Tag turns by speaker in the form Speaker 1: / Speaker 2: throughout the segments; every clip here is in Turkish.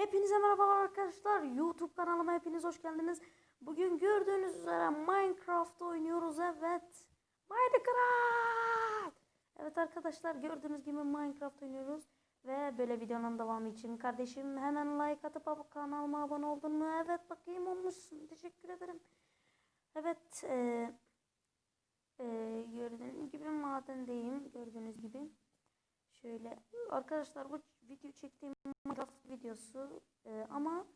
Speaker 1: Hepinize merhabalar arkadaşlar. YouTube kanalıma hepiniz hoş geldiniz. Bugün gördüğünüz üzere Minecraft oynuyoruz. Evet. Minecraft. Evet arkadaşlar gördüğünüz gibi Minecraft oynuyoruz. Ve böyle videonun devamı için kardeşim hemen like atıp kanalıma abone oldun mu? Evet bakayım olmuşsun. Teşekkür ederim. Evet. eee eee, gördüğünüz gibi madendeyim. Gördüğünüz gibi. Şöyle arkadaşlar bu video çektiğim Minecraft videosu e, ama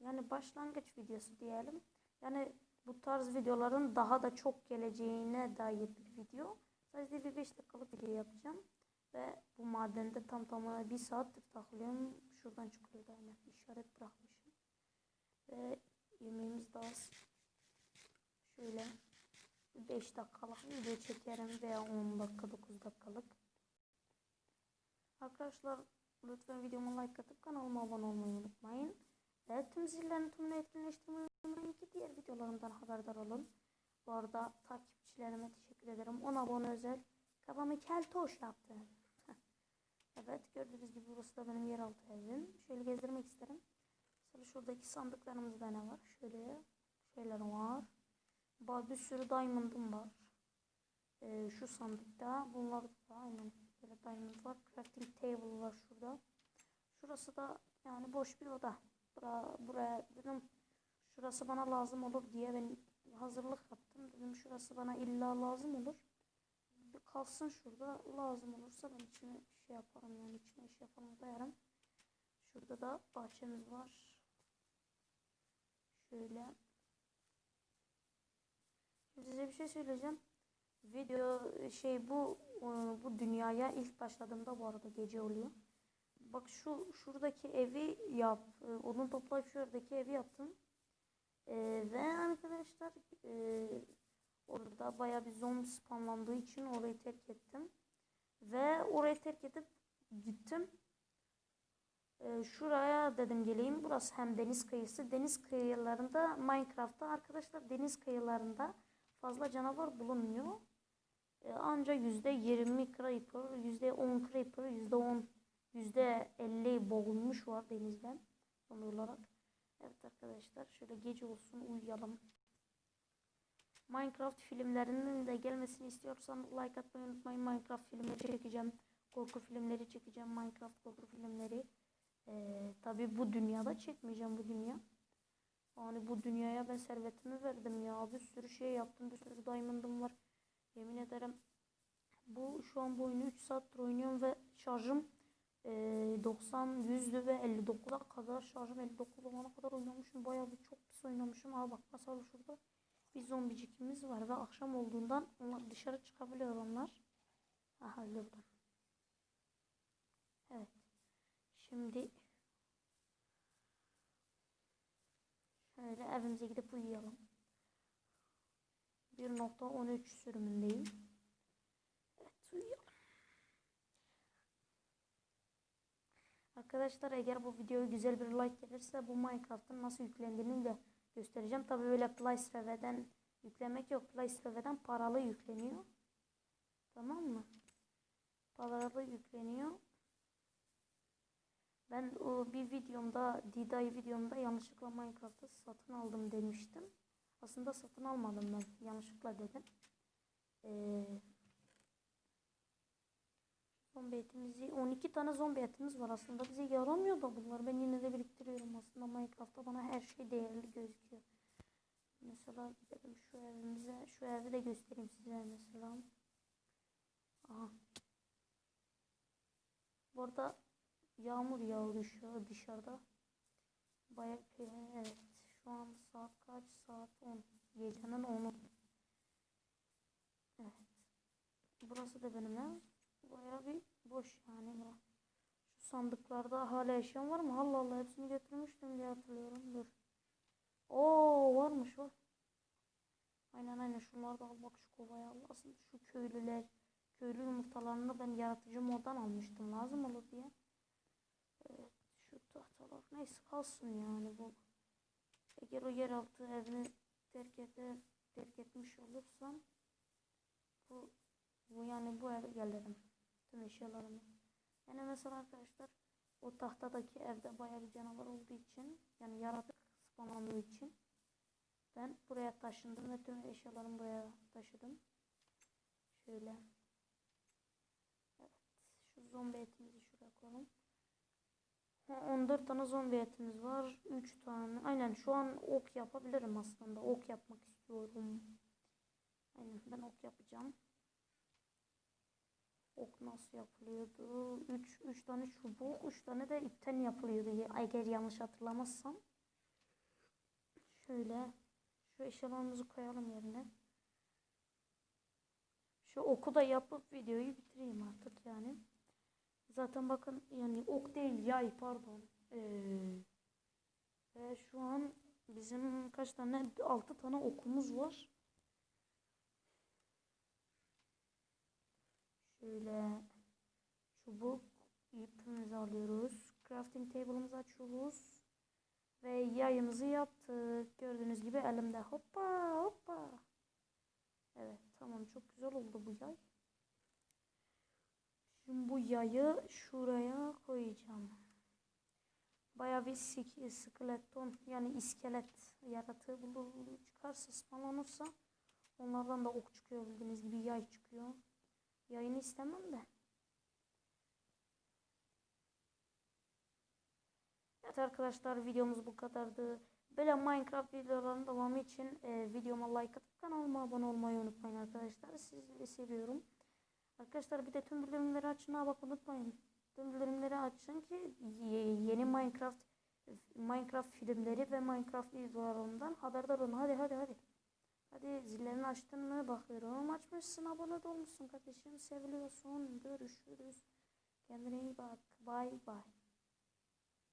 Speaker 1: yani başlangıç videosu diyelim. Yani bu tarz videoların daha da çok geleceğine dair bir video. Sadece bir 5 dakikalık video yapacağım. Ve bu madende tam tamına bir saattir takılıyorum. Şuradan çıkıyor da aynen işaret bırakmışım. Ve yemeğimiz de az. Şöyle 5 dakikalık video çekerim veya 10 dakika 9 dakikalık. Arkadaşlar lütfen videoma like atıp kanalıma abone olmayı unutmayın. Ve tüm zillerin tümünü etkinleştirmeyi unutmayın ki diğer videolarımdan haberdar olun. Bu arada takipçilerime teşekkür ederim. 10 abone özel kafamı keltoş yaptı. evet gördüğünüz gibi burası da benim yeraltı evim. Şöyle gezdirmek isterim. Mesela şuradaki sandıklarımızda ne var? Şöyle şeyler var. Bir sürü diamond'ım var. Ee, şu sandıkta bunlar da aynen böyle diamond var. Crafting table var şurada. Şurası da yani boş bir oda. Bura, buraya dedim şurası bana lazım olur diye ben hazırlık yaptım. Dedim şurası bana illa lazım olur. Bir kalsın şurada lazım olursa ben içine şey yaparım yani içine şey yaparım koyarım. Şurada da bahçemiz var. Şöyle. Size bir şey söyleyeceğim. Video şey bu e, bu dünyaya ilk başladığımda bu arada gece oluyor. Bak şu şuradaki evi yap. e, Onu toplayıp şuradaki evi yaptım. E, ve arkadaşlar e, orada baya bir zombi spamlandığı için orayı terk ettim. Ve orayı terk edip gittim. E, şuraya dedim geleyim. Burası hem deniz kıyısı. Deniz kıyılarında Minecraft'ta arkadaşlar deniz kıyılarında fazla canavar bulunmuyor. E, anca yüzde yirmi creeper, yüzde on creeper, yüzde on, yüzde elli boğulmuş var denizden son olarak. Evet arkadaşlar şöyle gece olsun uyuyalım. Minecraft filmlerinin de gelmesini istiyorsanız like atmayı unutmayın. Minecraft filmleri çekeceğim. Korku filmleri çekeceğim. Minecraft korku filmleri. Ee, tabii bu dünyada çekmeyeceğim bu dünya. Yani bu dünyaya ben servetimi verdim ya. Bir sürü şey yaptım. Bir sürü diamond'ım var. Yemin ederim. Bu şu an bu oyunu 3 saattir oynuyorum ve şarjım eee 90, 100'lü ve 59'a kadar şarjım 59 olana kadar oynamışım. Bayağı bir çok pis oynamışım. Aa bak mesela şurada bir zombicikimiz var ve akşam olduğundan onlar dışarı çıkabiliyor onlar. Aha öldürdüm. Evet. Şimdi şöyle evimize gidip uyuyalım. 1.13 sürümündeyim. Evet. Arkadaşlar eğer bu videoya güzel bir like gelirse bu Minecraft'ın nasıl yüklendiğini de göstereceğim. Tabi böyle Play Store'den yüklemek yok. Play Store'den paralı yükleniyor. Tamam mı? Paralı yükleniyor. Ben o bir videomda, Diday videomda yanlışlıkla Minecraft'ı satın aldım demiştim. Aslında satın almadım ben. Yanlışlıkla dedim. Ee, zombi etimizi 12 tane zombi etimiz var. Aslında bize yaramıyor da bunlar. Ben yine de biriktiriyorum. Aslında Minecraft'ta bana her şey değerli gözüküyor. Mesela gidelim şu evimize. Şu evi de göstereyim size mesela. Aha. Burada yağmur yağıyor dışarıda. Bayağı evet. Şu an saat kaç? Saat 10. Gecenin 10'u. Evet. Burası da benim ev. Bayağı bir boş yani bura. Şu sandıklarda hala eşyam var mı? Allah Allah hepsini götürmüştüm diye hatırlıyorum. Dur. Oo varmış var. Aynen aynen şunları da al bak şu kovaya al. Şu köylüler köylü yumurtalarını ben yaratıcı moddan almıştım lazım olur diye. Evet şu tahtalar neyse kalsın yani bu. Eğer o yeraltı evini terk eder, terk etmiş olursam bu, bu yani bu eve gelirim. Tüm eşyalarımı. Yani mesela arkadaşlar O tahtadaki evde bayağı bir canavar olduğu için yani yaratık spawnlandığı için ben buraya taşındım ve tüm eşyalarımı buraya taşıdım. Şöyle. Evet. Şu zombi etimizi şuraya koyalım. Ha, 14 tane zombi etimiz var. 3 tane. Aynen şu an ok yapabilirim aslında. Ok yapmak istiyorum. Aynen ben ok yapacağım. Ok nasıl yapılıyordu? 3 3 tane çubuk, 3 tane de ipten yapılıyordu. Eğer yanlış hatırlamazsam. Şöyle şu eşyalarımızı koyalım yerine. Şu oku da yapıp videoyu bitireyim artık yani. Zaten bakın yani ok değil yay pardon. Ee, ve şu an bizim kaç tane 6 tane okumuz var. Şöyle çubuk ipimizi alıyoruz. Crafting table'ımızı açıyoruz. Ve yayımızı yaptık. Gördüğünüz gibi elimde hoppa hoppa. Evet tamam çok güzel oldu bu yay. Şimdi bu yayı şuraya koyacağım. Bayağı bir skeleton yani iskelet yaratığı bulur çıkarsa spawnlanırsa onlardan da ok çıkıyor bildiğiniz gibi yay çıkıyor. Yayını istemem de. Evet arkadaşlar videomuz bu kadardı. Böyle Minecraft videolarının devamı için e, videoma like atıp kanalıma abone olmayı unutmayın arkadaşlar. Sizleri seviyorum. Arkadaşlar bir de tüm bildirimleri açın ha bak unutmayın. Tüm bildirimleri açın ki ye- yeni Minecraft Minecraft filmleri ve Minecraft videolarından haberdar olun. Hadi hadi hadi. Hadi zillerini açtın mı bakıyorum. Açmışsın abone de olmuşsun kardeşim. Seviliyorsun. Görüşürüz. Kendine iyi bak. Bye bye.